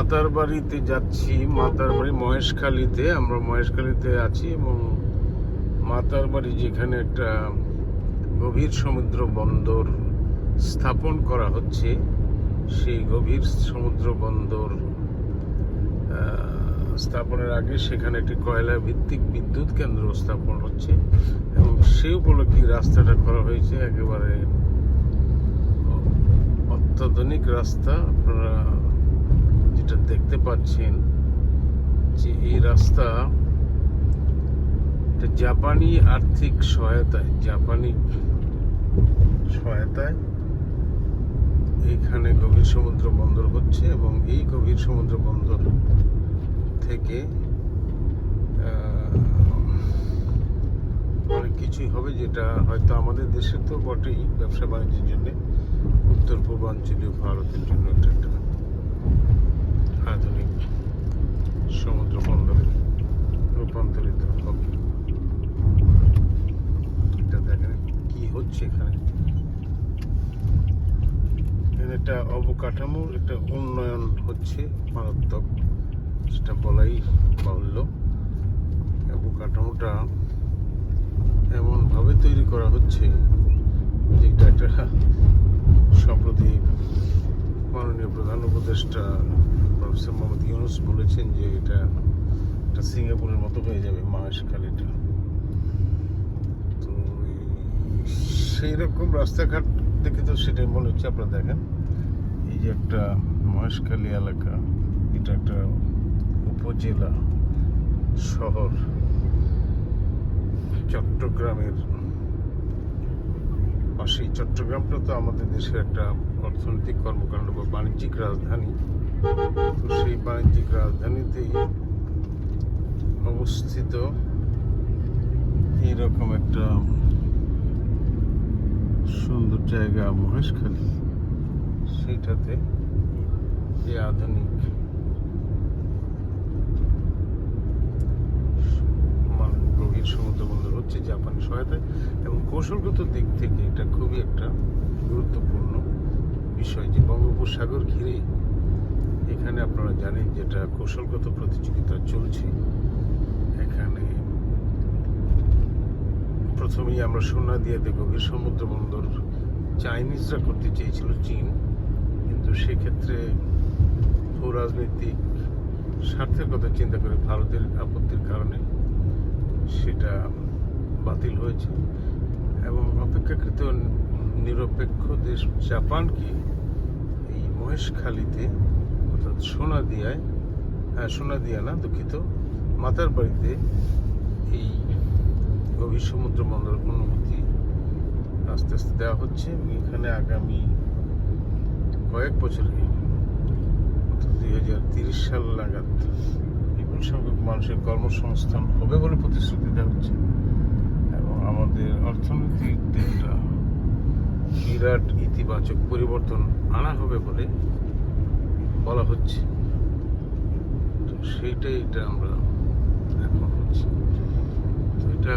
মাতার বাড়িতে যাচ্ছি মাতার বাড়ি মহেশখালীতে, আমরা মহেশখালীতে আছি এবং মাতার বাড়ি যেখানে একটা গভীর সমুদ্র বন্দর স্থাপন করা হচ্ছে, সেই গভীর সমুদ্র বন্দর স্থাপনের আগে সেখানে একটি কয়লা ভিত্তিক বিদ্যুৎ কেন্দ্র স্থাপন হচ্ছে এবং সেই উপলক্ষে রাস্তাটা করা হয়েছে একেবারে অত্যাধুনিক রাস্তা। আপনারা যেটা দেখতে পাচ্ছেন যে এই রাস্তা জাপানি আর্থিক সহায়তায়, জাপানি সহায়তায় এইখানে গভীর সমুদ্র বন্দর হচ্ছে এবং এই গভীর সমুদ্র বন্দর থেকে অনেক কিছুই হবে যেটা হয়তো আমাদের দেশে তো বটেই ব্যবসা বাণিজ্যের জন্য। উত্তর পূর্বাঞ্চলীয় ভারতের জন্য এটা একটা আধুনিক সমুদ্র বন্দরে রূপান্তরিত হবে। এটা দেখেন কি হচ্ছে এখানে। এখানে একটা অবকাঠামোর একটা উন্নয়ন হচ্ছে মারাত্মক সেটা বলাই বাহুল্য। অবকাঠামোটা এমনভাবে তৈরি করা হচ্ছে যেটা একটা সম্প্রতি মাননীয় প্রধান উপদেষ্টা প্রফেসর মোহাম্মদ ইউনুস বলেছেন যে এটা একটা সিঙ্গাপুরের মতো হয়ে যাবে মহেশখালীটা তো সেই রকম রাস্তাঘাট দেখে তো সেটাই মনে হচ্ছে আপনারা দেখেন। এই যে একটা মহেশখালী এলাকা, এটা একটা উপজেলা, শহর, চট্টগ্রামের পাশেই চট্টগ্রামটা তো আমাদের দেশের একটা অর্থনৈতিক কর্মকাণ্ড বা বাণিজ্যিক রাজধানী। তো সেই বাণিজ্যিক রাজধানীতেই অবস্থিত এইরকম একটা সুন্দর জায়গা মহেশখালী। সেইটাতে যে আধুনিক মানে গভীর সমুদ্র বন্দর হচ্ছে জাপানি সহায়তায় এবং কৌশলগত দিক থেকে এটা খুবই একটা গুরুত্বপূর্ণ বিষয় যে বঙ্গোপসাগর ঘিরে এখানে আপনারা জানেন যেটা কৌশলগত প্রতিযোগিতা চলছে। এখানে প্রথমেই আমরা সোনা দিয়ে গভীর সমুদ্র বন্দর চাইনিজরা করতে চেয়েছিল চীন, কিন্তু সেক্ষেত্রে ভূ রাজনৈতিক স্বার্থের কথা চিন্তা করে ভারতের আপত্তির কারণে সেটা বাতিল হয়েছে। এবং অপেক্ষাকৃত নিরপেক্ষ দেশ জাপানকে এই মহেশখালীতে, অর্থাৎ সোনাদিয়ায় হ্যাঁ সোনাদিয়া না, দুঃখিত, মাতার বাড়িতে এই গভীর সমুদ্র বন্দর অনুমতি আস্তে আস্তে দেওয়া হচ্ছে এখানে আগামী কয়েক বছরে অর্থাৎ দুই হাজার তিরিশ সাল নাগাদ বিপুল সংখ্যক মানুষের কর্মসংস্থান হবে বলে প্রতিশ্রুতি দেওয়া হচ্ছে। আমাদের অর্থনৈতিক দিকটা বিরাট ইতিবাচক পরিবর্তন আনা হবে বলে বলা হচ্ছে। তো সেইটাই এটা আমরা এখন হচ্ছে। তো এটা